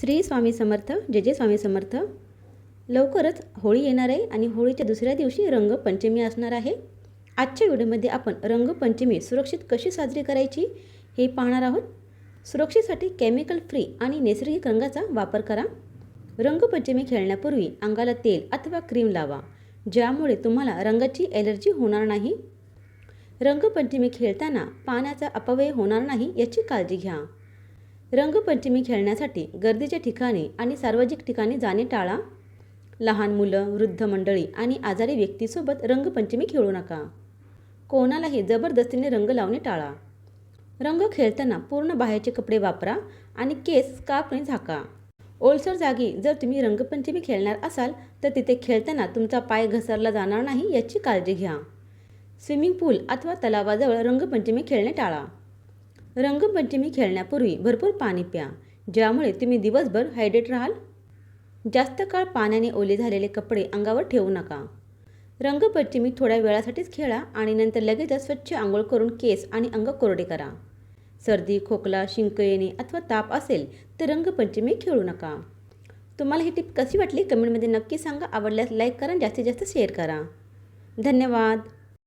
श्री स्वामी समर्थ जे जे स्वामी समर्थ. लवकरच होळी येणार आहे आणि होळीच्या दुसऱ्या दिवशी रंगपंचमी असणार आहे. आजच्या व्हिडिओमध्ये आपण रंगपंचमी सुरक्षित कशी साजरी करायची हे पाहणार आहोत. सुरक्षेसाठी केमिकल फ्री आणि नैसर्गिक रंगाचा वापर करा. रंगपंचमी खेळण्यापूर्वी अंगाला तेल अथवा क्रीम लावा ज्यामुळे तुम्हाला रंगाची ॲलर्जी होणार नाही. रंगपंचमी खेळताना पाण्याचा अपव्यय होणार नाही याची काळजी घ्या. रंगपंचमी खेळण्यासाठी गर्दीच्या ठिकाणी आणि सार्वजनिक ठिकाणी जाणे टाळा. लहान मुलं वृद्ध मंडळी आणि आजारी व्यक्तीसोबत रंगपंचमी खेळू नका. कोणालाही जबरदस्तीने रंग लावणे टाळा. रंग खेळताना पूर्ण बाहेरचे कपडे वापरा आणि केस स्कार्फने झाका. ओलसर जागी जर तुम्ही रंगपंचमी खेळणार असाल तर तिथे खेळताना तुमचा पाय घसरला जाणार नाही याची काळजी घ्या. स्विमिंग पूल अथवा तलावाजवळ रंगपंचमी खेळणे टाळा. रंगपंचमी खेळण्यापूर्वी भरपूर पाणी प्या ज्यामुळे तुम्ही दिवसभर हायड्रेट राहाल. जास्त काळ पाण्याने ओले झालेले कपडे अंगावर ठेवू नका. रंगपंचमी थोड्या वेळासाठीच खेळा आणि नंतर लगेचच स्वच्छ आंघोळ करून केस आणि अंग कोरडे करा. सर्दी खोकला शिंक येणे अथवा ताप असेल तर रंगपंचमी खेळू नका. तुम्हाला ही टिप कशी वाटली? कमेंटमध्ये नक्की सांगा. आवडल्यास लाईक करा जास्तीत जास्त शेअर करा. धन्यवाद!